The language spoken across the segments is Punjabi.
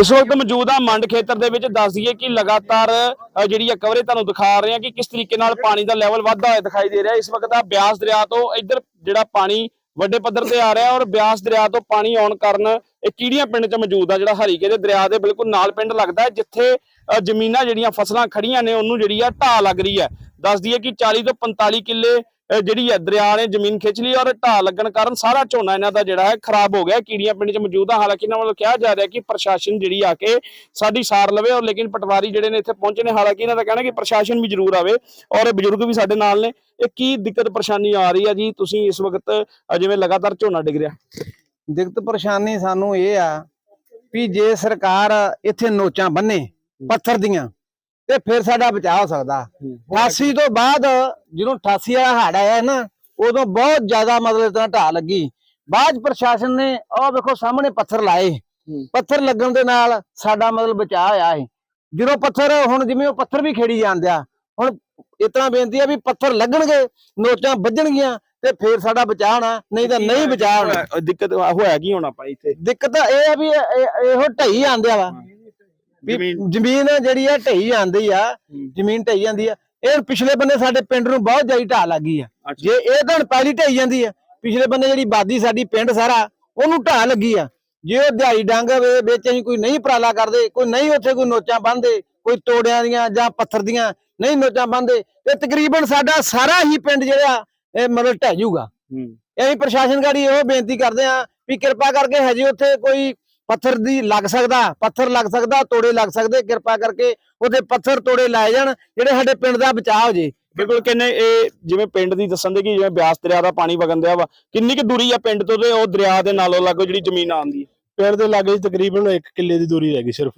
ਇਸ ਵਕਤ ਮੌਜੂਦ ਆ ਮੰਡ ਖੇਤਰ ਦੇ ਵਿੱਚ, ਦੱਸ ਦਈਏ ਕਿ ਲਗਾਤਾਰ ਜਿਹੜੀ ਆ ਕਵਰੇ ਤੁਹਾਨੂੰ ਦਿਖਾ ਰਹੇ ਆ ਕਿ ਕਿਸ ਤਰੀਕੇ ਨਾਲ ਪਾਣੀ ਦਾ ਲੈਵਲ ਵੱਧਦਾ ਹੋਇਆ ਦਿਖਾਈ ਦੇ ਰਿਹਾ। ਇਸ ਵਕਤ ਆ ਬਿਆਸ ਦਰਿਆ ਤੋਂ ਇੱਧਰ ਜਿਹੜਾ ਪਾਣੀ ਵੱਡੇ ਪੱਧਰ ਤੇ ਆ ਰਿਹਾ ਔਰ ਬਿਆਸ ਦਰਿਆ ਤੋਂ ਪਾਣੀ ਆਉਣ ਕਾਰਨ ਇਹ ਕੀੜੀਆਂ ਪਿੰਡ 'ਚ ਮੌਜੂਦ ਆ, ਜਿਹੜਾ ਹਰੀਕੇ ਦੇ ਦਰਿਆ ਦੇ ਬਿਲਕੁਲ ਨਾਲ ਪਿੰਡ ਲੱਗਦਾ ਹੈ, ਜਿੱਥੇ ਜ਼ਮੀਨਾਂ ਜਿਹੜੀਆਂ ਫਸਲਾਂ ਖੜੀਆਂ ਨੇ, ਉਹਨੂੰ ਜਿਹੜੀ ਆ ਢਾਹ ਲੱਗ ਰਹੀ ਹੈ। ਦੱਸ ਦਈਏ ਕਿ 40 ਤੋਂ 45 ਕਿੱਲੇ ਜਿਹੜੀ ਹੈ ਦਰਿਆ ਨੇ ਜ਼ਮੀਨ ਖਿੱਚ ਲਈ ਔਰ ਢਾਹ ਲੱਗਣ ਕਾਰਨ ਸਾਰਾ ਝੋਨਾ ਇਹਨਾਂ ਦਾ ਜਿਹੜਾ ਹੈ ਖਰਾਬ ਹੋ ਗਿਆ। ਕੀੜੀਆਂ ਪਿੰਡ 'ਚ ਮੌਜੂਦ ਆ। ਹਾਲਾਂਕਿ ਇਹਨਾਂ ਵੱਲੋਂ ਕਿਹਾ ਜਾ ਰਿਹਾ ਕਿ ਪ੍ਰਸ਼ਾਸਨ ਜਿਹੜੀ ਆ ਕੇ ਸਾਡੀ ਸਾਰ ਲਵੇ ਔਰ ਲੇਕਿਨ ਪਟਵਾਰੀ ਜਿਹੜੇ ਨੇ ਇੱਥੇ ਪਹੁੰਚੇ ਨੇ। ਹਾਲਾਂਕਿ ਇਹਨਾਂ ਦਾ ਕਹਿਣਾ ਕਿ ਪ੍ਰਸ਼ਾਸਨ ਵੀ ਜ਼ਰੂਰ ਆਵੇ ਔਰ ਇਹ ਬਜ਼ੁਰਗ ਵੀ ਸਾਡੇ ਨਾਲ ਨੇ। ਇਹ ਕੀ ਦਿੱਕਤ ਪਰੇਸ਼ਾਨੀ ਆ ਰਹੀ ਆ ਜੀ? ਤੁਸੀਂ ਇਸ ਵਕਤ ਜਿਵੇਂ ਲਗਾਤਾਰ ਝੋਨਾ ਡਿੱਗ ਰਿਹਾ। ਦਿੱਕਤ ਪਰੇਸ਼ਾਨੀ ਸਾਨੂੰ ਇਹ ਆ ਵੀ ਜੇ ਸਰਕਾਰ ਇੱਥੇ ਨੋਚਾਂ ਬੰਨੇ, ਪੱਥਰ ਦੀਆਂ ਤੇ ਫਿਰ ਸਾਡਾ ਬਚਾਅ ਹੋ ਸਕਦਾ। 88 ਤੋਂ ਬਾਅਦ ਜਦੋਂ 88 ਵਾਲਾ ਹੜ ਆਇਆ ਨਾ ਉਦੋਂ ਬਹੁਤ ਜ਼ਿਆਦਾ ਮਤਲਬ ਤਾਂ ਢਾਹ ਲੱਗੀ। ਬਾਅਦ ਪ੍ਰਸ਼ਾਸਨ ਨੇ ਆਹ ਵੇਖੋ ਸਾਹਮਣੇ ਪੱਥਰ ਲਾਏ। ਪੱਥਰ ਲੱਗਣ ਦੇ ਨਾਲ ਸਾਡਾ ਮਤਲਬ ਬਚਾਅ ਹੋਇਆ ਹੈ ਜਦੋਂ ਪੱਥਰ ਹੁਣ ਜਿਵੇਂ ਉਹ ਪੱਥਰ ਵੀ ਖੇੜੀ ਜਾਂਦੇ ਆ ਹੁਣ ਇਤਨਾ ਬੇਨਤੀ ਆ ਵੀ ਪੱਥਰ ਲੱਗਣਗੇ ਨੋਚਾਂ ਵੱਜਣਗੀਆਂ ਤੇ ਫਿਰ ਸਾਡਾ ਬਚਾਅ ਹੋਣਾ ਨਹੀਂ ਤਾਂ ਨਹੀਂ ਬਚਾਅ ਹੋਣਾ। ਦਿੱਕਤ ਹੋਇਆ ਕੀ ਹੋਣਾ ਭਾਈ ਇੱਥੇ? ਦਿੱਕਤ ਇਹ ਆ ਵੀ ਇਹੋ ਢਈ ਆਂਦੇ ਵਾ। ਵੀ ਜ਼ਮੀਨ- ਜਿਹੜੀ ਆ ਢਈ ਜਾਂਦੀ ਆ ਜ਼ਮੀਨ ਢਈ ਜਾਂਦੀ ਆ। ਇਹ ਪਿਛਲੇ ਬੰਨੇ ਸਾਡੇ ਪਿੰਡ ਨੂੰ ਬਹੁਤ ਜ਼ਿਆਦਾ ਢਾਹ ਲੱਗੀ ਆ। ਜੇ ਇਹ ਤਾਂ ਪਹਿਲੀ ਢਈ ਜਾਂਦੀ ਆ ਪਿਛਲੇ ਬੰਨੇ ਜਿਹੜੀ ਬਾਦੀ ਸਾਡੀ ਪਿੰਡ ਸਾਰਾ ਉਹਨੂੰ ਢਾਹ ਲੱਗੀ ਆ। ਜੇ ਉਹ ਦਿਹਾੜੀ ਡੰਗ ਵੇ- ਵਿੱਚ ਅਸੀਂ ਕੋਈ ਨਹੀਂ ਉਪਰਾਲਾ ਕਰਦੇ ਕੋਈ ਨਹੀਂ ਉੱਥੇ ਕੋਈ ਨੋਚਾਂ ਬੰਨਦੇ ਕੋਈ ਤੋੜਿਆਂ ਦੀਆਂ ਜਾਂ ਪੱਥਰ ਦੀਆਂ ਨਹੀਂ ਨੋਚਾਂ ਬੰਨਦੇ ਤੇ ਤਕਰੀਬਨ ਸਾਡਾ ਸਾਰਾ ਹੀ ਪਿੰਡ ਜਿਹੜਾ ਇਹ ਮਤਲਬ ਢਹਿ ਜਾਊਗਾ। ਅਸੀਂ ਪ੍ਰਸ਼ਾਸਨ ਗਾੜੀ ਇਹੋ ਬੇਨਤੀ ਕਰਦੇ ਆ ਵੀ ਕਿਰਪਾ ਕਰਕੇ ਹਜੇ ਉੱਥੇ ਕੋਈ ਪੱਥਰ ਦੀ ਲੱਗ ਸਕਦਾ ਪੱਥਰ ਲੱਗ ਸਕਦਾ ਤੋੜੇ ਲੱਗ ਸਕਦੇ ਕਿਰਪਾ ਕਰਕੇ ਉਹਦੇ ਪੱਥਰ ਤੋੜੇ ਲਾਏ ਜਾਣ ਜਿਹੜੇ ਸਾਡੇ ਪਿੰਡ ਦਾ ਬਚਾਅ ਹੋ ਜੇ। ਬਿਲਕੁਲ ਕਿੰਨੇ ਇਹ ਜਿਵੇਂ ਪਿੰਡ ਦੀ ਦੱਸਣ ਦੇ ਕਿ ਜਿਵੇਂ ਬਿਆਸ ਦਰਿਆ ਦਾ ਪਾਣੀ ਵਗਣ ਦਿਆ ਵਾ ਕਿੰਨੀ ਕੁ ਦੂਰੀ ਆ ਪਿੰਡ ਤੋਂ ਤੇ ਉਹ ਦਰਿਆ ਦੇ ਨਾਲੋਂ ਲੱਗੋ ਜਿਹੜੀ ਜ਼ਮੀਨ ਆਉਂਦੀ ਪਿੰਡ ਦੇ ਲਾਗੇ ਤਕਰੀਬਨ 1 ਕਿੱਲੇ ਦੀ ਦੂਰੀ ਰਹਿ ਗਈ ਸਿਰਫ।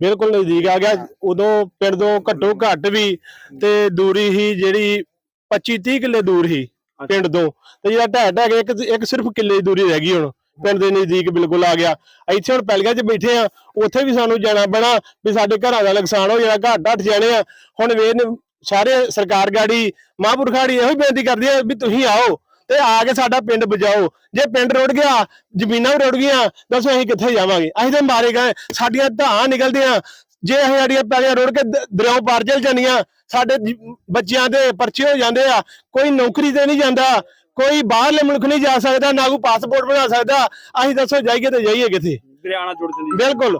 ਬਿਲਕੁਲ ਨਜ਼ਦੀਕ ਆ ਗਿਆ ਉਦੋਂ ਪਿੰਡ ਤੋਂ ਘੱਟੋ ਘੱਟ ਵੀ ਤੇ ਦੂਰੀ ਹੀ ਜਿਹੜੀ 25 30 ਕਿੱਲੇ ਦੂਰ ਹੀ ਪਿੰਡ ਤੋਂ। ਤੇ ਜਿਹੜਾ ਢਹਿ ਢਹਿ ਕੇ ਇੱਕ ਇੱਕ ਸਿਰਫ ਕਿੱਲੇ ਦੀ ਦੂਰੀ ਰਹਿ ਗਈ ਹੁਣ। ਪਿੰਡ ਦੇ ਨਜ਼ਦੀਕ ਬਿਲਕੁਲ ਆ ਗਿਆ। ਇੱਥੇ ਹੁਣ ਪੈਲਗਾ 'ਚ ਬੈਠੇ ਆ। ਉੱਥੇ ਵੀ ਸਾਨੂੰ ਜਾਣਾ ਪੈਣਾ ਵੀ ਸਾਡੇ ਘਰਾਂ ਦਾ ਨੁਕਸਾਨ ਹੋ ਜਾਣਾ ਘਰ ਢੱਟ ਜਾਣੇ ਆ। ਹੁਣ ਵੇਰ ਸਾਰੇ ਸਰਕਾਰ ਗਾੜੀ ਮਹਾਂਪੁਰਖ ਇਹੋ ਹੀ ਬੇਨਤੀ ਕਰਦੀ ਆ ਵੀ ਤੁਸੀਂ ਆਓ ਤੇ ਆ ਕੇ ਸਾਡਾ ਪਿੰਡ ਬਚਾਓ। ਜੇ ਪਿੰਡ ਰੁੜ ਗਿਆ, ਜ਼ਮੀਨਾਂ ਵੀ ਰੁੜ ਗਈਆਂ, ਦੱਸੋ ਅਸੀਂ ਕਿੱਥੇ ਜਾਵਾਂਗੇ? ਅਸੀਂ ਤਾਂ ਮਾਰੇ ਗਏ। ਸਾਡੀਆਂ ਧਾਂ ਨਿਕਲਦੀਆਂ। ਜੇ ਇਹ ਸਾਡੀਆਂ ਪੈਲੀਆਂ ਰੁੜ ਕੇ ਦ- ਪਾਰ ਚਲ ਜਾਂਦੀਆਂ, ਸਾਡੇ ਬੱਚਿਆਂ ਦੇ ਪਰਚੇ ਹੋ ਜਾਂਦੇ ਆ। ਕੋਈ ਨੌਕਰੀ ਤੇ ਨਹੀਂ ਜਾਂਦਾ। ਕੋਈ ਬਾਹਰਲੇ ਮੁਲਕ ਨਹੀਂ ਜਾ ਸਕਦਾ ਨਾ ਕੋਈ ਪਾਸਪੋਰਟ ਬਣਾ ਸਕਦਾ। ਅਸੀਂ ਦੱਸੋ ਜਾਈਏ ਤੇ ਜਾਈਏ ਕਿੱਥੇ? ਦਰਿਆ ਨਾਲ ਜੁੜ ਜਾਂਦੀ ਬਿਲਕੁਲ।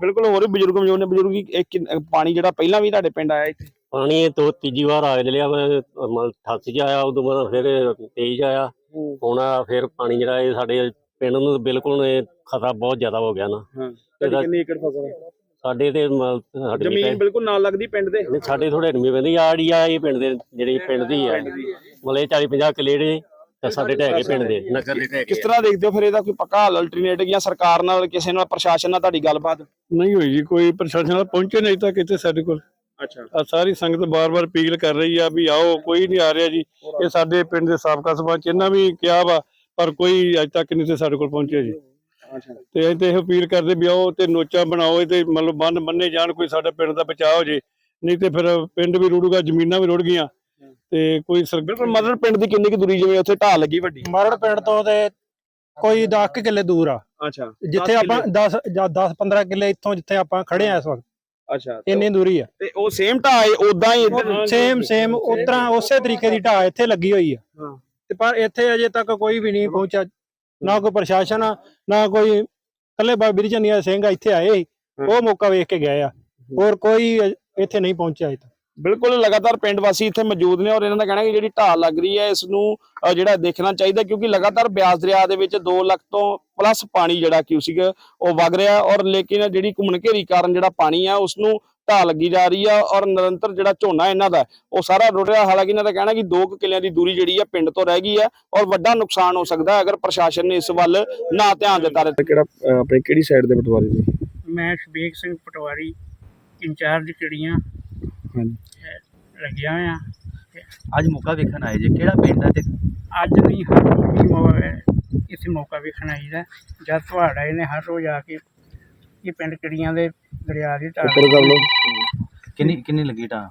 ਬਿਲਕੁਲ ਹੋਰ ਵੀ ਬਜ਼ੁਰਗ ਮੌਜੂਦ ਨੇ ਬਜ਼ੁਰਗ ਕਿੰਨ- ਪਾਣੀ ਜਿਹੜਾ ਪਹਿਲਾਂ ਵੀ ਤੁਹਾਡੇ ਪਿੰਡ ਆਇਆ ਇੱਥੇ? ਪਾਣੀ ਇਹ ਤੋਂ ਤੀਜੀ ਵਾਰ ਆ ਲਿਆ ਮੈਂ 88 ਚ ਆਇਆ ਉਦੋਂ ਬਾਅਦ ਫਿਰ 23 ਚ ਆਇਆ ਹੁਣ ਆ ਫਿਰ ਪਾਣੀ ਜਿਹੜਾ ਇਹ ਸਾਡੇ ਪਿੰਡ ਨੂੰ ਬਿਲਕੁਲ ਇਹ ਖਤਰਾ ਬਹੁਤ ਜ਼ਿਆਦਾ ਹੋ ਗਿਆ ਨਾ। ਤੁਹਾਡੀ ਕਿੰਨੀ ਏਕੜ ਫਸਲ ਹੈ ਸਾਡੇ ਤੇ ਜ਼ਮੀਨ ਬਿਲਕੁਲ ਨਾਲ ਲੱਗਦੀ ਪਿੰਡ ਦੇ? ਸਾਡੇ ਥੋੜੇ ਢਮੀ ਪੈਂਦੀ ਆੜੀ ਆ ਇਹ ਪਿੰਡ ਦੇ ਜਿਹੜੀ ਪਿੰਡ ਦੀ ਆ। ਮਲੇ 40 50 ਕਿੱਲੇ ਤਾਂ ਸਾਡੇ ਢਹਿ ਗਏ ਪਿੰਡ ਦੇ ਢਹਿ ਕਿਸ ਤਰ੍ਹਾਂ ਦੇਖਦੇ ਹੋ ਫਿਰ ਇਹਦਾ ਕੋਈ ਪੱਕਾ ਹੱਲ ਅਲਟਰਨੇਟ ਜਾਂ ਸਰਕਾਰ ਨਾਲ ਕਿਸੇ ਨਾਲ ਪ੍ਰਸ਼ਾਸਨ ਨਾਲ ਤੁਹਾਡੀ ਗੱਲਬਾਤ? ਨਹੀਂ ਹੋਈ ਜੀ ਕੋਈ ਪ੍ਰਸ਼ਾਸਨ ਨਾਲ ਪਹੁੰਚੇ ਨਹੀਂ ਤਾਂ ਕਿਤੇ ਸਾਡੇ ਕੋਲ। ਅੱਛਾ। ਆ ਸਾਰੀ ਸੰਗਤ ਬਾਰ-ਬਾਰ ਅਪੀਲ ਕਰ ਰਹੀ ਆ ਵੀ ਆਓ ਕੋਈ ਨਹੀਂ ਆ ਰਿਹਾ ਜੀ। ਇਹ ਸਾਡੇ ਪਿੰਡ ਦੇ ਸਾਬਕਾ ਸਰਪੰਚ ਇਹਨਾਂ ਵੀ ਕਿਹਾ ਵਾ ਪਰ ਕੋਈ ਅਜੇ ਤੱਕ ਨਹੀਂ ਤੇ ਸਾਡੇ ਕੋਲ ਪਹੁੰਚਿਆ ਜੀ। ਅੱਛਾ। ਤੇ ਅਸੀਂ ਤੇ ਇਹ ਅਪੀਲ ਕਰਦੇ ਵੀ ਆਓ ਤੇ ਨੋਚਾ ਬਣਾਓ ਇਹ ਤੇ ਮਤਲਬ ਬੰਨ ਬੰਨੇ ਜਾਣ ਕੋਈ ਸਾਡੇ ਪਿੰਡ ਦਾ ਬਚਾਅ ਹੋ ਜੇ। ਨਹੀਂ ਤੇ ਫਿਰ ਪਿੰਡ ਵੀ ਰੁੜੂਗਾ ਜ਼ਮੀਨਾਂ ਵੀ ਰੁੜ ਗਈਆਂ। ਤੇ ਕੋਈ ਸਰ ਬਿਲਕੁਲ। ਮਦਰ ਪਿੰਡ ਦੀ ਕਿੰਨੀ ਕੁ ਦੂਰੀ ਜਿਵੇਂ ਉੱਥੇ ਢਾਹ ਲੱਗੀ ਵੱਡੀ? ਮਰੜ ਪਿੰਡ ਤੋਂ ਤੇ ਕੋਈ 10 ਕਿੱਲੇ ਦੂਰ ਆ। ਅੱਛਾ ਜਿੱਥੇ ਆਪਾਂ 10 ਜਾਂ 10 15 ਕਿੱਲੇ ਇੱਥੋਂ ਜਿੱਥੇ ਆਪਾਂ ਖੜੇ ਆ ਇਸ ਵਕਤ। ਅੱਛਾ ਇੰਨੀ ਦੂਰੀ ਆ। ਤੇ ਉਹ ਸੇਮ ਢਾਹ ਹੈ ਉਦਾਂ ਹੀ ਇੱਧਰ ਸੇਮ ਸੇਮ ਉਤਰਾ ਉਸੇ ਤਰੀਕੇ ਦੀ ਢਾਹ ਇੱਥੇ ਲੱਗੀ ਹੋਈ ਆ। ਹਾਂ। ਤੇ ਪਰ ਇੱਥੇ ਅਜੇ ਤੱਕ ਕੋਈ ਵੀ ਨਹੀਂ ਪਹੁੰਚਿਆ। ਨਾ ਕੋਈ ਪ੍ਰਸ਼ਾਸਨ ਨਾ ਕੋਈ ਕੱਲੇ ਬਾਬਰੀ ਚੰਨੀਆ ਸਿੰਘ ਇੱਥੇ ਆਏ ਉਹ ਮੌਕਾ ਵੇਖ ਕੇ ਗਏ ਆ। ਹੋਰ ਕੋਈ ਇੱਥੇ ਨਹੀਂ ਪਹੁੰਚਿਆ ਅਜੇ ਤੱਕ। ਬਿਲਕੁਲ ਲਗਾਤਾਰ ਪਿੰਡ ਵਾਸੀ ਇੱਥੇ ਮੌਜੂਦ ਨੇ ਔਰ ਇਹਨਾਂ ਦਾ ਕਹਿਣਾ ਕਿ ਜਿਹੜੀ ਢਾਹ ਲੱਗ ਰਹੀ ਹੈ ਇਸ ਨੂੰ ਜਿਹੜਾ ਦੇਖਣਾ ਚਾਹੀਦਾ ਕਿਉਂਕਿ ਲਗਾਤਾਰ ਬਿਆਸ ਦਰਿਆ ਦੇ ਵਿੱਚ 2 ਲੱਖ ਤੋਂ ਪਲੱਸ ਪਾਣੀ ਜਿਹੜਾ ਕਿ ਸੀਗ ਉਹ ਵਗ ਰਿਹਾ ਔਰ ਲੇਕਿਨ ਜਿਹੜੀ ਘੁੰਮਣ ਘੇਰੀ ਕਾਰਨ ਜਿਹੜਾ ਪਾਣੀ ਆ ਉਸ ਨੂੰ ਢਾਹ ਲੱਗੀ ਜਾ ਰਹੀ ਆ ਔਰ ਨਿਰੰਤਰ ਜਿਹੜਾ ਝੋਨਾ ਇਹਨਾਂ ਦਾ ਉਹ ਸਾਰਾ ਰੁੜ ਰਿਹਾ। ਹਾਲਾਂਕਿ ਇਹਨਾਂ ਦਾ ਕਹਿਣਾ ਕਿ 2 ਕਿੱਲਿਆਂ ਦੀ ਦੂਰੀ ਜਿਹੜੀ ਆ ਪਿੰਡ ਤੋਂ ਰਹਿ ਗਈ ਹੈ ਔਰ ਵੱਡਾ ਨੁਕਸਾਨ ਹੋ ਸਕਦਾ ਹੈ ਅਗਰ ਪ੍ਰਸ਼ਾਸਨ ਨੇ ਇਸ ਵੱਲ ਨਾ ਧਿਆਨ ਦਿੱਤਾ ਕਿਹੜਾ ਆਪਣੇ ਕਿਹੜੀ ਸਾਈਡ ਦੇ ਪਟਵਾਰੀ ਦੀ ਮੈਂ ਸ਼ਬੀਕ ਸਿੰਘ ਪਟਵਾਰੀ ਇੰਚਾਰਜ ਕਿਹੜੀਆਂ ਹਾਂਜੀ। ਲੱਗਿਆ ਆ ਅੱਜ ਮੌਕਾ ਵੇਖਣ ਆਏ ਜੇ ਕਿਹੜਾ ਪਿੰਡ ਹੈ ਤੇ? ਅੱਜ ਨਹੀਂ ਹਰ ਰੋਜ਼ ਹੀ ਮੌ- ਇੱਥੇ ਮੌਕਾ ਵੇਖਣ ਆਈਦਾ ਜਦ ਤੁਹਾਡਾ ਆਏ ਨੇ ਹਰ ਰੋਜ਼ ਆ ਕੇ ਇਹ ਪਿੰਡ ਕਿਹੜੀਆਂ ਦੇ ਦਰਿਆ ਦੀ ਢਾਲ ਕਰ ਲਓ। ਕਿੰਨੀ ਕਿੰਨੀ ਲੱਗੀ ਟਾ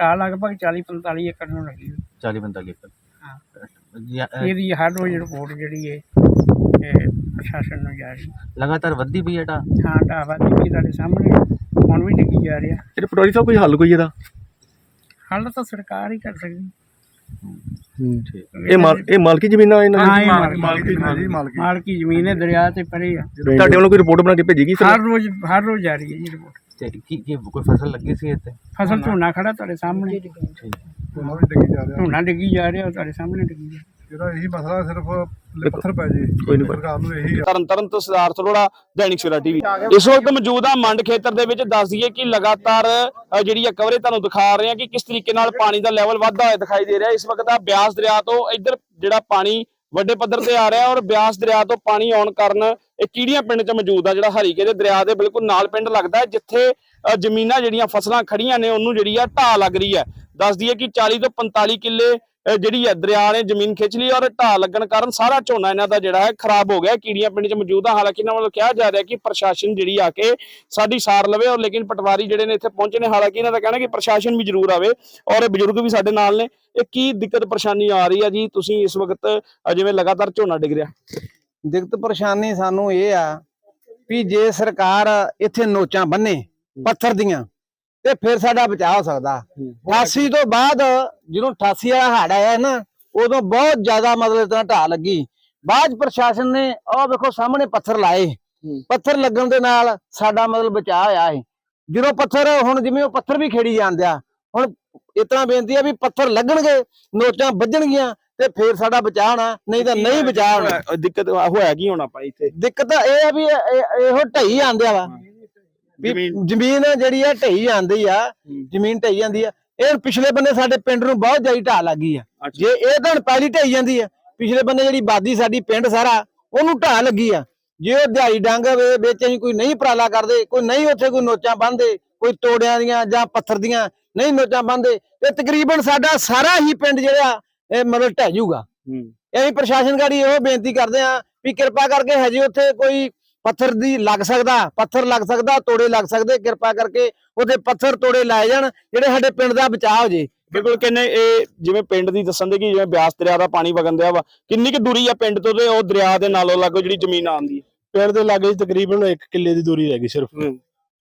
ਢਾਲ ਲਗਭਗ 40 45 ਏਕੜ ਨੂੰ ਲੱਗੀ। 40 45 ਏਕੜ। ਹਾਂ। ਜਾਂ, ਅਹ, ਇਹਦੀ ਹਰ ਰੋਜ਼ ਰਿਪੋਰਟ ਜਿਹੜੀ ਹੈ ਤੇ ਪ੍ਰਸ਼ਾਸਨ ਨੂੰ ਜਾ ਰਹੀ। ਲਗਾਤਾਰ ਵੱਧਦੀ ਪਈ ਹੈ ਢਾਹ? ਹਾਂ ਢਾਬਾ ਦੀ ਤੁਹਾਡੇ ਸਾਹਮਣੇ। ਹੁਣ ਵੀ ਡਿੱਗੀ ਜਾ ਰਿਹਾ ਇਹ ਪਟਵਾਰੀ ਸਾਹਿਬ ਕੋਈ ਹੱਲ ਕੋਈ ਇਹਦਾ? ਹੱਲ ਤਾਂ ਸਰਕਾਰ ਹੀ ਕਰ ਸਕਦੀ। ਇਹ ਮਾਲ ਇਹ ਮਾਲਕੀ ਜ਼ਮੀਨਾਂ ਇਹਨਾਂ ਹਾਂ, ਇਹ ਦੀ ਮਾਲਕੀ- ਮਾਲਕੀ ਮਾਲਕੀ ਮਾਲਕੀ ਜ਼ਮੀਨ ਹੈ ਦਰਿਆ ਤੇ ਪਰੇ ਆ। ਤੁਹਾਡੇ ਵੱਲੋਂ ਕੋਈ ਰਿਪੋਰਟ ਬਣਾ ਕੇ ਭੇਜੀਗੀ ਹਰ ਰੋਜ਼ ਹਰ ਰੋਜ਼ ਜਾ ਰਹੀ ਹੈ ਜੀ ਰਿਪੋਰਟ ਤੇ ਕੀ ਕੀ ਕੋਈ ਫਸਲ ਲੱਗੀ ਸੀ ਇੱਥੇ? ਫਸਲ ਝੋਨਾ ਖੜਾ ਤੁਹਾਡੇ ਸਾਹਮਣੇ। ਝੋਨਾ ਡਿੱਗੀ ਜਾ ਰਿਹਾ। ਉਹ ਤੁਹਾਡੇ ਸਾਹਮਣੇ ਡਿੱਗੀ ਜਾ ਰਿਹਾ। ਜਿਹੜਾ ਇਹੀ ਮਸਲਾ ਸਿਰਫ ਪੱਥਰ ਪੈ ਜੇ। ਕੋਈ ਨਹੀਂ ਸਰਕਾਰ ਨੂੰ ਇਹੀ ਤਰਨ ਤਰਨ ਤੋਂ ਸਿਧਾਰਥ ਅਰੋੜਾ ਦੈਨਿਕ ਸਵੇਰਾ ਟੀਵੀ। ਇਸ ਵਕਤ ਮੌਜੂਦ ਆ ਮੰਡ ਖੇਤਰ ਦੇ ਵਿੱਚ। ਦੱਸ ਦਈਏ ਕਿ ਲਗਾਤਾਰ ਜਿਹੜੀ ਆ ਕਵਰੇ ਤੁਹਾਨੂੰ ਦਿਖਾ ਰਹੇ ਆ ਕਿ ਕਿਸ ਤਰੀਕੇ ਨਾਲ ਪਾਣੀ ਦਾ ਲੈਵਲ ਵੱਧਦਾ ਹੋਇਆ ਦਿਖਾਈ ਦੇ ਰਿਹਾ। ਇਸ ਵਕਤ ਆ ਬਿਆਸ ਦਰਿਆ ਤੋਂ ਇੱਧਰ ਜਿਹੜਾ ਪਾਣੀ ਵੱਡੇ ਪੱਧਰ ਤੇ ਆ ਰਿਹਾ ਔਰ ਬਿਆਸ ਦਰਿਆ ਤੋਂ ਪਾਣੀ ਆਉਣ ਕਾਰਨ ਇਹ ਕੀੜੀਆਂ ਪਿੰਡ 'ਚ ਮੌਜੂਦ ਆ ਜਿਹੜਾ ਹਰੀਕੇ ਦੇ ਦਰਿਆ ਦੇ ਬਿਲਕੁਲ ਨਾਲ ਪਿੰਡ ਲੱਗਦਾ ਜਿੱਥੇ ਜ਼ਮੀਨਾਂ ਜਿਹੜੀਆਂ ਫਸਲਾਂ ਖੜੀਆਂ ਨੇ ਉਹਨੂੰ ਜਿਹੜੀ ਆ ਢਾਹ ਲੱਗ ਰਹੀ ਹੈ। ਦੱਸਦੀ ਹੈ ਕਿ 40 ਤੋਂ 45 ਕਿੱਲੇ ਜਿਹੜੀ ਹੈ ਦਰਿਆ ਨੇ ਜ਼ਮੀਨ ਖਿੱਚ ਲਈ ਔਰ ਢਾਹ ਲੱਗਣ ਕਾਰਨ ਸਾਰਾ ਝੋਨਾ ਇਹਨਾਂ ਦਾ ਜਿਹੜਾ ਹੈ ਖਰਾਬ ਹੋ ਗਿਆ। ਕੀੜੀਆਂ ਪਿੰਡ 'ਚ ਮੌਜੂਦ ਆ। ਹਾਲਾਂਕਿ ਇਹਨਾਂ ਵੱਲੋਂ ਕਿਹਾ ਜਾ ਰਿਹਾ ਕਿ ਪ੍ਰਸ਼ਾਸਨ ਜਿਹੜੀ ਆ ਕੇ ਸਾਡੀ ਸਾਰ ਲਵੇ ਔਰ ਲੇਕਿਨ ਪਟਵਾਰੀ ਜਿਹੜੇ ਨੇ ਇੱਥੇ ਪਹੁੰਚੇ ਨੇ। ਹਾਲਾਂਕਿ ਇਹਨਾਂ ਦਾ ਕਹਿਣਾ ਕਿ ਪ੍ਰਸ਼ਾਸਨ ਵੀ ਜ਼ਰੂਰ ਆਵੇ ਔਰ ਬਜ਼ੁਰਗ ਵੀ ਸਾਡੇ ਨਾਲ ਨੇ। ਇਹ ਕੀ ਦਿੱਕਤ ਪਰੇਸ਼ਾਨੀ ਆ ਰਹੀ ਆ ਜੀ? ਤੁਸੀਂ ਇਸ ਵਕਤ ਜਿਵੇਂ ਲਗਾਤਾਰ ਝੋਨਾ ਡਿੱਗ ਰਿਹਾ। ਦਿੱਕਤ ਪਰੇਸ਼ਾਨੀ ਸਾਨੂੰ ਇਹ ਆ ਵੀ ਜੇ ਸਰਕਾਰ ਇੱਥੇ ਨੋਚਾਂ ਬੰਨੇ ਪੱਥਰ ਦੀਆਂ ਤੇ ਫਿਰ ਸਾਡਾ ਬਚਾਅ ਹੋ ਸਕਦਾ। 88 ਤੋਂ ਬਾਅਦ ਜਦੋਂ 88 ਵਾਲਾ ਹੜ ਆਇਆ ਨਾ ਉਦੋਂ ਬਹੁਤ ਜ਼ਿਆਦਾ ਮਤਲਬ ਇਤਨਾ ਢਾਹ ਲੱਗੀ। ਬਾਅਦ ਪ੍ਰਸ਼ਾਸਨ ਨੇ ਆਹ ਵੇਖੋ ਸਾਹਮਣੇ ਪੱਥਰ ਲਾਏ। ਪੱਥਰ ਲੱਗਣ ਦੇ ਨਾਲ ਸਾਡਾ ਮਤਲਬ ਬਚਾਅ ਹੋਇਆ ਹੈ ਜਦੋਂ ਪੱਥਰ ਹੁਣ ਜਿਵੇਂ ਉਹ ਪੱਥਰ ਵੀ ਖੇੜੀ ਜਾਂਦੇ ਆ ਹੁਣ ਇਤਨਾ ਬੇਨਤੀ ਆ ਵੀ ਪੱਥਰ ਲੱਗਣਗੇ ਨੋਚਾਂ ਵੱਜਣਗੀਆਂ ਤੇ ਫਿਰ ਸਾਡਾ ਬਚਾਅ ਹੋਣਾ ਨਹੀਂ ਤਾਂ ਨਹੀਂ ਹੋਇਆ- ਦਿੱਕਤ ਹੋਇਆ ਕੀ ਹੁਣ ਆਪਾਂ ਇੱਥੇ? ਦਿੱਕਤ ਇਹ ਆ ਵੀ ਇਹ- ਢਈ ਆਂਦੇ ਵਾ। ਵੀ ਜ਼ਮੀਨ- ਜਿਹੜੀ ਆ ਢਈ ਜਾਂਦੀ ਆ ਜ਼ਮੀਨ ਢਈ ਜਾਂਦੀ ਆ। ਇਹ ਪਿਛਲੇ ਬੰਨੇ ਸਾਡੇ ਪਿੰਡ ਨੂੰ ਬਹੁਤ ਜ਼ਿਆਦਾ ਢਾਹ ਲੱਗੀ ਆ। ਜੇ ਇਹ ਤਾਂ ਪਹਿਲੀ ਢਈ ਜਾਂਦੀ ਆ ਪਿਛਲੇ ਬੰਨੇ ਜਿਹੜੀ ਬਾਦੀ ਸਾਡੀ ਪਿੰਡ ਸਾਰਾ ਉਹਨੂੰ ਢਾਹ ਲੱਗੀ ਆ। ਜੇ ਉਹ ਦਿਹਾੜੀ ਡੰਗ ਵੇ ਵਿੱਚ ਅਸੀਂ ਕੋਈ ਨਹੀਂ ਉਪਰਾਲਾ ਕਰਦੇ ਕੋਈ ਨਹੀਂ ਉੱਥੇ ਕੋਈ ਨੋਚਾਂ ਬੰਨਦੇ ਕੋਈ ਤੋੜਿਆਂ ਦੀਆਂ ਜਾਂ ਪੱਥਰ ਦੀਆਂ ਨਹੀਂ ਨੋਚਾਂ ਬੰਨਦੇ ਤੇ ਤਕਰੀਬਨ ਸਾਡਾ ਸਾਰਾ ਹੀ ਪਿੰਡ ਜਿਹੜਾ ਇਹ ਮਤਲਬ ਢਹਿ ਜਾਊਗਾ। ਅਸੀਂ ਪ੍ਰਸ਼ਾਸਨ ਗਾੜੀ ਇਹੋ ਬੇਨਤੀ ਕਰਦੇ ਆ ਵੀ ਕਿਰਪਾ ਕਰਕੇ ਹਜੇ ਉੱਥੇ ਕੋਈ ਪੱਥਰ ਦੀ ਲੱਗ ਸਕਦਾ ਪੱਥਰ ਲੱਗ ਸਕਦਾ ਤੋੜੇ ਲੱਗ ਸਕਦੇ ਕਿਰਪਾ ਕਰਕੇ ਉਹਦੇ ਪੱਥਰ ਤੋੜੇ ਲਾਏ ਜਾਣ ਜਿਹੜੇ ਸਾਡੇ ਪਿੰਡ ਦਾ ਬਚਾਅ ਹੋ ਜੇ। ਬਿਲਕੁਲ ਕਿੰਨੇ ਇਹ ਜਿਵੇਂ ਪਿੰਡ ਦੀ ਦੱਸਣ ਦੇ ਕਿ ਜਿਵੇਂ ਬਿਆਸ ਦਰਿਆ ਦਾ ਪਾਣੀ ਵਗਣ ਦਿਆ ਵਾ ਕਿੰਨੀ ਕੁ ਦੂਰੀ ਆ ਪਿੰਡ ਤੋਂ ਤੇ ਉਹ ਦਰਿਆ ਦੇ ਨਾਲੋਂ ਲੱਗੋ ਜਿਹੜੀ ਜ਼ਮੀਨ ਆਉਂਦੀ ਪਿੰਡ ਦੇ ਲਾਗੇ ਤਕਰੀਬਨ 1 ਕਿੱਲੇ ਦੀ ਦੂਰੀ ਰਹਿ ਗਈ ਸਿਰਫ। ਹੂੰ।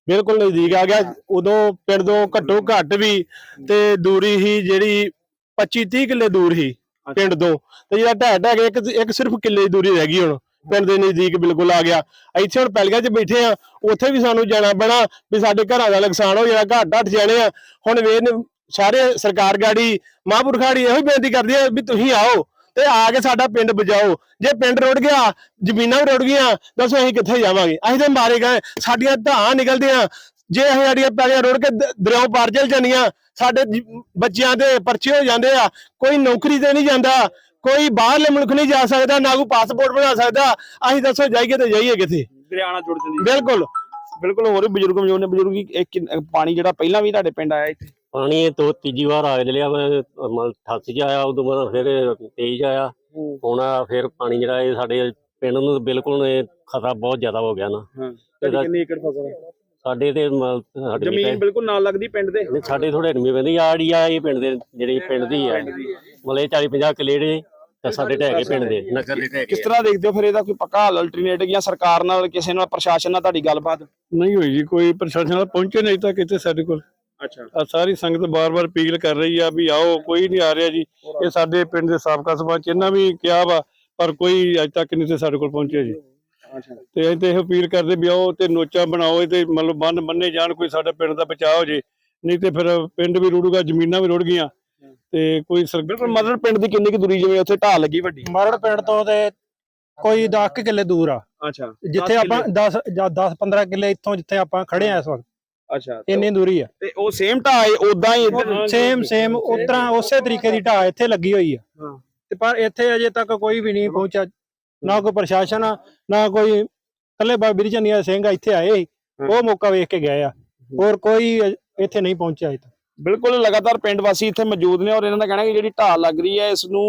ਬਿਲਕੁਲ ਨਜ਼ਦੀਕ ਆ ਗਿਆ ਉਦੋਂ ਪਿੰਡ ਤੋਂ ਘੱਟੋ ਘੱਟ ਵੀ ਤੇ ਦੂਰੀ ਹੀ ਜਿਹੜੀ 25 30 ਕਿੱਲੇ ਦੂਰ ਹੀ ਪਿੰਡ ਤੋਂ। ਤੇ ਜਿਹੜਾ ਢਹਿ ਢਹਿ ਕੇ ਇੱਕ ਇੱਕ ਸਿਰਫ ਕਿੱਲੇ ਦੀ ਦੂਰੀ ਰਹਿ ਗਈ ਹੁਣ। ਪਿੰਡ ਦੇ ਨਜ਼ਦੀਕ ਬਿਲਕੁਲ ਆ ਗਿਆ। ਇੱਥੇ ਹੁਣ ਪੈਲੀਆਂ 'ਚ ਬੈਠੇ ਆ, ਉੱਥੇ ਵੀ ਸਾਨੂੰ ਜਾਣਾ ਪੈਣਾ ਵੀ ਸਾਡੇ ਘਰਾਂ ਦਾ ਨੁਕਸਾਨ ਹੋ ਜਾਣਾ, ਘਾਟ ਢੱਟ ਜਾਣੇ ਆ। ਹੁਣ ਵੇਰ ਸਾਰੇ ਸਰਕਾਰ ਗਾੜੀ ਮਹਾਂਪੁਰਖਾੜੀ ਇਹੋ ਹੀ ਬੇਨਤੀ ਕਰਦੀ ਆ ਵੀ ਤੁਸੀਂ ਆਓ ਤੇ ਆ ਕੇ ਸਾਡਾ ਪਿੰਡ ਬਚਾਓ। ਜੇ ਪਿੰਡ ਰੁੜ ਗਿਆ, ਜ਼ਮੀਨਾਂ ਵੀ ਰੁੜ ਗਈਆਂ, ਦੱਸੋ ਅਸੀਂ ਕਿੱਥੇ ਜਾਵਾਂਗੇ? ਅਸੀਂ ਤਾਂ ਮਾਰੇ ਗਏ। ਸਾਡੀਆਂ ਧਾਂ ਨਿਕਲਦੀਆਂ। ਜੇ ਅਸੀਂ ਸਾਡੀਆਂ ਪੈਲੀਆਂ ਰੁੜ ਕੇ ਦ- ਪਾਰ ਚਲ ਜਾਂਦੀਆਂ, ਸਾਡੇ ਬੱਚਿਆਂ ਦੇ ਪਰਚੇ ਹੋ ਜਾਂਦੇ ਆ, ਕੋਈ ਨੌਕਰੀ ਤੇ ਨਹੀਂ ਜਾਂਦਾ। ਕੋਈ ਬਾਹਰਲੇ ਮੁਲਕ ਨਹੀਂ ਜਾ ਸਕਦਾ ਨਾ ਕੋਈ ਪਾਸਪੋਰਟ ਬਣਾ ਸਕਦਾ। ਅਸੀਂ ਦੱਸੋ ਜਾਈਏ ਤੇ ਜਾਈਏ ਕਿੱਥੇ? ਦਰਿਆ ਨਾਲ ਜੁੜ ਜਾਂਦੀ ਬਿਲਕੁਲ। ਬਿਲਕੁਲ ਹੋਰ ਵੀ ਬਜ਼ੁਰਗ ਮੌਜੂਦ ਨੇ ਬਜ਼ੁਰਗ ਇਹ ਕਿੰਨ- ਪਾਣੀ ਜਿਹੜਾ ਪਹਿਲਾਂ ਵੀ ਤੁਹਾਡੇ ਪਿੰਡ ਆਇਆ ਇੱਥੇ? ਪਾਣੀ ਇਹ ਤੋਂ ਤੀਜੀ ਵਾਰ ਆ ਲਿਆ ਵਾ 88 ਚ ਆਇਆ ਉਦੋਂ ਬਾਅਦ ਫਿਰ 23 ਚ ਆਇਆ ਹੁਣ ਆ ਫਿਰ ਪਾਣੀ ਜਿਹੜਾ ਇਹ ਸਾਡੇ ਪਿੰਡ ਨੂੰ ਬਿਲਕੁਲ ਇਹ ਖਤਰਾ ਬਹੁਤ ਜ਼ਿਆਦਾ ਹੋ ਗਿਆ ਨਾ। ਇਹਦਾ- ਕਿੰਨੀ ਏਕੜ ਫਸਲ ਸਾਡੇ ਤੇ ਮ- ਸਾਡੇ ਜ਼ਮੀਨ ਬਿਲਕੁਲ ਨਾਲ ਲੱਗਦੀ ਪਿੰਡ ਦੇ? ਸਾਡੇ ਥੋੜੇ ਢਮੀ ਪੈਂਦੀ ਆੜੀ ਆ ਇਹ ਪਿੰਡ ਦੇ ਜਿਹੜੀ ਪਿੰਡ ਦੀ ਆ। ਮਤਲਬ 40 50 ਕਿੱਲੇ ਜਿਹੜੇ ਤੇ ਸਾਡੇ ਢਹਿ ਗਏ ਪਿੰਡ ਦੇ ਨਗਰ ਦੇ ਢਹਿ ਕਿਸ ਤਰ੍ਹਾਂ ਦੇਖਦੇ ਹੋ ਫਿਰ ਇਹਦਾ ਕੋਈ ਪੱਕਾ ਹੱਲ ਅਲਟਰਨੇਟ ਜਾਂ ਸਰਕਾਰ ਨਾਲ ਕਿਸੇ ਨਾਲ ਪ੍ਰਸ਼ਾਸਨ ਨਾਲ ਤੁਹਾਡੀ ਗੱਲਬਾਤ? ਨਹੀਂ ਹੋਈ ਜੀ ਕੋਈ ਪ੍ਰਸ਼ਾਸਨ ਨਾਲ ਪਹੁੰਚੇ ਨਹੀਂ ਤਾਂ ਕਿਤੇ ਸਾਡੇ ਕੋਲ। ਅੱਛਾ। ਆ ਸਾਰੀ ਸੰਗਤ ਬਾਰ-ਬਾਰ ਅਪੀਲ ਕਰ ਰਹੀ ਆ ਵੀ ਆਓ ਕੋਈ ਨਹੀਂ ਆ ਰਿਹਾ ਜੀ। ਇਹ ਸਾਡੇ ਪਿੰਡ ਦੇ ਸਾਬਕਾ ਸਰਪੰਚ ਇਹਨਾਂ ਵੀ ਕਿਹਾ ਵਾ ਪਰ ਕੋਈ ਅਜੇ ਤੱਕ ਨਹੀਂ ਤੇ ਸਾਡੇ ਕੋਲ ਪਹੁੰਚਿਆ ਜੀ। ਅੱਛਾ। ਤੇ ਅਸੀਂ ਤੇ ਇਹ ਅਪੀਲ ਕਰਦੇ ਵੀ ਆਓ ਤੇ ਨੋਚਾ ਬਣਾਓ ਤੇ ਮਤਲਬ ਬੰਨ ਬੰਨੇ ਜਾਣ ਕੋਈ ਸਾਡੇ ਪਿੰਡ ਦਾ ਬਚਾਅ ਹੋ ਜੇ। ਨਹੀਂ ਤੇ ਫਿਰ ਪਿੰਡ ਵੀ ਰੁੜੂਗਾ ਜ਼ਮੀਨਾਂ ਵੀ ਰੁੜ ਗਈਆਂ। ਤੇ ਕੋਈ ਸਰ ਬਿਲਕੁਲ ਮਦਰ ਪਿੰਡ ਦੀ ਕਿੰਨੀ ਕੁ ਦੂਰੀ ਜਿਵੇਂ ਉੱਥੇ ਢਾਹ ਲੱਗੀ ਵੱਡੀ? ਮਰੜ ਪਿੰਡ ਤੋਂ ਤੇ ਕੋਈ 10 ਕਿੱਲੇ ਦੂਰ ਆ। ਅੱਛਾ ਜਿੱਥੇ ਆਪਾਂ 10 ਜਾਂ 10 15 ਕਿੱਲੇ ਇੱਥੋਂ ਜਿੱਥੇ ਆਪਾਂ ਖੜੇ ਆ ਇਸ ਵਕਤ। ਅੱਛਾ ਇੰਨੀ ਦੂਰੀ ਆ। ਤੇ ਉਹ ਸੇਮ ਢਾਹ ਹੈ ਉਦਾਂ ਹੀ ਇੱਧਰ ਸੇਮ ਸੇਮ ਉਤਰਾ ਉਸੇ ਤਰੀਕੇ ਦੀ ਢਾਹ ਇੱਥੇ ਲੱਗੀ ਹੋਈ ਆ। ਹਾਂ। ਤੇ ਪਰ ਇੱਥੇ ਅਜੇ ਤੱਕ ਕੋਈ ਵੀ ਨਹੀਂ ਪਹੁੰਚਿਆ। ਨਾ ਕੋਈ ਪ੍ਰਸ਼ਾਸਨ ਆ ਨਾ ਕੋਈ ਕੱਲੇ ਬਾਬਰੀ ਚੰਨੀਆ ਸਿੰਘ ਇੱਥੇ ਆਏ ਸੀ, ਉਹ ਮੌਕਾ ਵੇਖ ਕੇ ਗਏ ਆ। ਹੋਰ ਕੋਈ ਇੱਥੇ ਨਹੀਂ ਪਹੁੰਚਿਆ ਅਜੇ ਤੱਕ। ਬਿਲਕੁਲ ਲਗਾਤਾਰ ਪਿੰਡ ਵਾਸੀ ਇੱਥੇ ਮੌਜੂਦ ਨੇ ਔਰ ਇਹਨਾਂ ਦਾ ਕਹਿਣਾ ਕਿ ਜਿਹੜੀ ਢਾਹ ਲੱਗ ਰਹੀ ਹੈ ਇਸ ਨੂੰ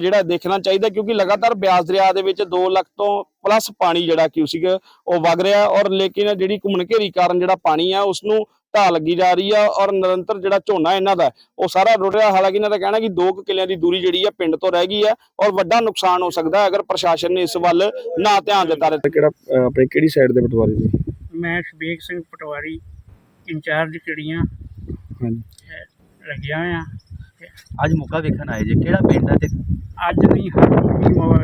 ਜਿਹੜਾ ਦੇਖਣਾ ਚਾਹੀਦਾ ਕਿਉਂਕਿ ਲਗਾਤਾਰ ਬਿਆਸ ਦਰਿਆ ਦੇ ਵਿੱਚ 2 ਲੱਖ ਤੋਂ ਪਲੱਸ ਪਾਣੀ ਜਿਹੜਾ ਕਿਊਸਿਕ ਉਹ ਵਗ ਰਿਹਾ ਔਰ ਲੇਕਿਨ ਜਿਹੜੀ ਘੁੰਮਣ ਘੇਰੀ ਕਾਰਨ ਜਿਹੜਾ ਪਾਣੀ ਆ ਉਸ ਨੂੰ ਢਾਹ ਲੱਗੀ ਜਾ ਰਹੀ ਆ ਔਰ ਨਿਰੰਤਰ ਜਿਹੜਾ ਝੋਨਾ ਇਹਨਾਂ ਦਾ ਉਹ ਸਾਰਾ ਰੁੜ ਰਿਹਾ। ਹਾਲਾਂਕਿ ਇਹਨਾਂ ਦਾ ਕਹਿਣਾ ਕਿ 2 ਕਿੱਲਿਆਂ ਦੀ ਦੂਰੀ ਜਿਹੜੀ ਆ ਪਿੰਡ ਤੋਂ ਰਹਿ ਗਈ ਹੈ ਔਰ ਵੱਡਾ ਨੁਕਸਾਨ ਹੋ ਸਕਦਾ ਹੈ ਅਗਰ ਪ੍ਰਸ਼ਾਸਨ ਨੇ ਇਸ ਵੱਲ ਨਾ ਧਿਆਨ ਦਿੱਤਾ ਕਿਹੜਾ ਆਪਣੇ ਕਿਹੜੀ ਸਾਈਡ ਦੇ ਪਟਵਾਰੀ ਦੀ ਮੈਂ ਸ਼ਬੀਕ ਸਿੰਘ ਪਟਵਾਰੀ ਇੰਚਾਰਜ ਲੱਗਿਆ ਅੱਜ ਮੌਕਾ ਵੇਖਣ ਆਏ ਜੇ। ਕਿਹੜਾ ਪਿੰਡ ਹੈ ਤੇ? ਅੱਜ ਨਹੀਂ ਹਰ ਰੋਜ਼ ਹੀ ਮੌ-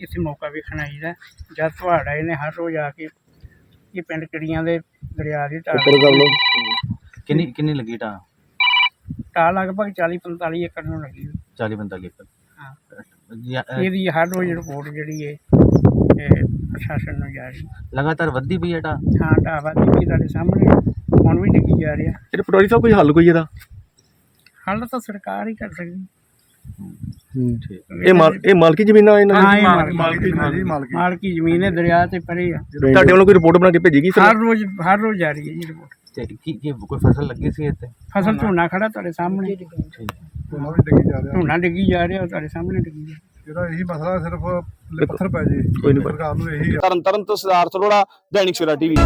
ਇੱਥੇ ਮੌਕਾ ਵੇਖਣ ਆਈਦਾ ਜਦ ਤੁਹਾਡਾ ਇਹਨੇ ਹਰ ਰੋਜ਼ ਆ ਕੇ ਇਹ ਪਿੰਡ ਕਿੜੀਆਂ ਦੇ ਦਰਿਆ ਦੀ ਢਾਲ ਕਿੰਨੀ ਕਿੰਨੀ ਲੱਗੀ ਟਾ ਢਾਲ ਲਗਭਗ 40 45 ਏਕੜ ਨੂੰ ਲੱਗੀ। ਹੋਈ। 40 45 ਏਕੜ। ਹਾਂ। ਜਾਂ, ਅਹ, ਇਹਦੀ ਹਰ ਰੋਜ਼ ਰਿਪੋਰਟ ਜਿਹੜੀ ਹੈ ਇਹ ਪ੍ਰਸ਼ਾਸਨ ਨੂੰ ਜਾ ਰਹੀ ਲਗਾਤਾਰ ਵੱਧਦੀ ਪਈ ਹੈ ਟਾ ਹਾਂ ਢਾਬਾ ਵੀ ਤੁਹਾਡੇ ਸਾਹਮਣੇ ਹੁਣ ਵੀ ਡਿੱਗੀ ਜਾ ਰਿਹਾ। ਇਹ ਪਟਵਾਰੀ ਸਾਹਿਬ ਕੋਈ ਹੱਲ ਕੋਈ ਇਹਦਾ? ਹੱਲ ਤਾਂ ਸਰਕਾਰ ਹੀ ਕਰ ਸਕਦੀ। ਇਹ ਮਾਲ ਇਹ ਮਾਲਕੀ ਜ਼ਮੀਨਾਂ ਇਹਨਾਂ ਹਾਂ, ਇਹ ਮਾਲਕੀ- ਮਾਲਕੀ ਜੀ ਮਾਲਕੀ। ਮਾਲਕੀ ਜ਼ਮੀਨ ਹੈ ਦਰਿਆ ਤੇ ਪਰੇ ਆ। ਤੁਹਾਡੇ ਵੱਲੋਂ ਕੋਈ ਰਿਪੋਰਟ ਬਣਾ ਕੇ ਭੇਜੀਗੀ ਹਰ ਰੋਜ਼ ਹਰ ਰੋਜ਼ ਜਾ ਰਹੀ ਹੈ ਜੀ ਰਿਪੋਰਟ ਤੇ ਕੀ ਕੀ ਕੋਈ ਫਸਲ ਲੱਗੀ ਸੀ ਇੱਥੇ? ਫਸਲ ਝੋਨਾ ਖੜਾ ਤੁਹਾਡੇ ਸਾਹਮਣੇ। ਝੋਨਾ ਵੀ ਡਿੱਗੀ ਜਾ ਰਿਹਾ। ਝੋਨਾ ਡਿੱਗੀ ਜਾ ਰਿਹਾ ਉਹ ਤੁਹਾਡੇ ਸਾਹਮਣੇ ਡਿੱਗੀ ਜਾ ਰਿਹਾ। ਜਿਹੜਾ ਇਹੀ ਮਸਲਾ ਸਿਰਫ ਪੱਥਰ ਪੈ ਜੇ। ਕੋਈ ਨਹੀਂ। ਸਰਕਾਰ ਨੂੰ ਇਹੀ ਆ। ਤਰਨ ਤਰਨ ਤੋਂ ਸਿਧਾਰਥ ਅਰੋੜਾ ਦੈਨਿਕ ਸਵੇਰਾ ਟੀਵੀ।